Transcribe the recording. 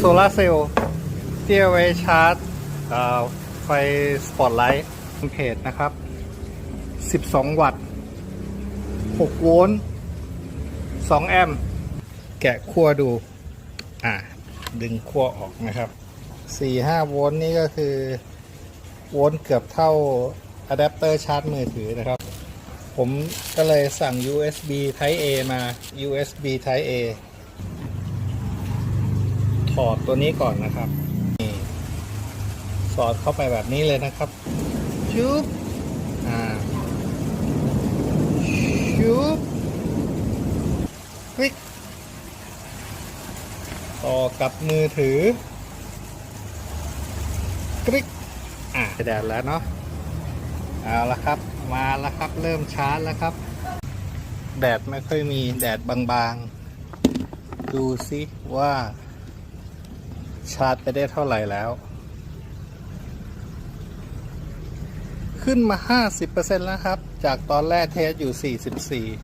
โซลาร์เซลล์ที่เอาไว้ชาร์จไฟสปอตไลท์เพจนะครับ 12 วัตต์ 6 โวลต์ 2 แอมป์แกะขั้วดู อะดึงขั้วออกนะครับ 4-5 โวลต์นี่ก็คือ โวลต์เกือบเท่าอะแดปเตอร์ชาร์จมือถือนะครับ ผมก็เลยสั่ง USB Type A มา USB Type A อดตัวนี้ก่อนนะครับนี่สอดเข้าไปแบบนี้เลยนะครับชุบอ่าชุบคลิกต่อกับมือถือคลิกอ่าแดดแล้วเนาะเอาละครับ มาแล้วครับ เริ่มชาร์จแล้วครับ แดดไม่ค่อยมีแดดบางๆ ดูซิว่า ชาร์จไปได้เท่าไหร่แล้ว ขึ้นมา 50%แล้วครับ จากตอนแรกเทสอยู่ 44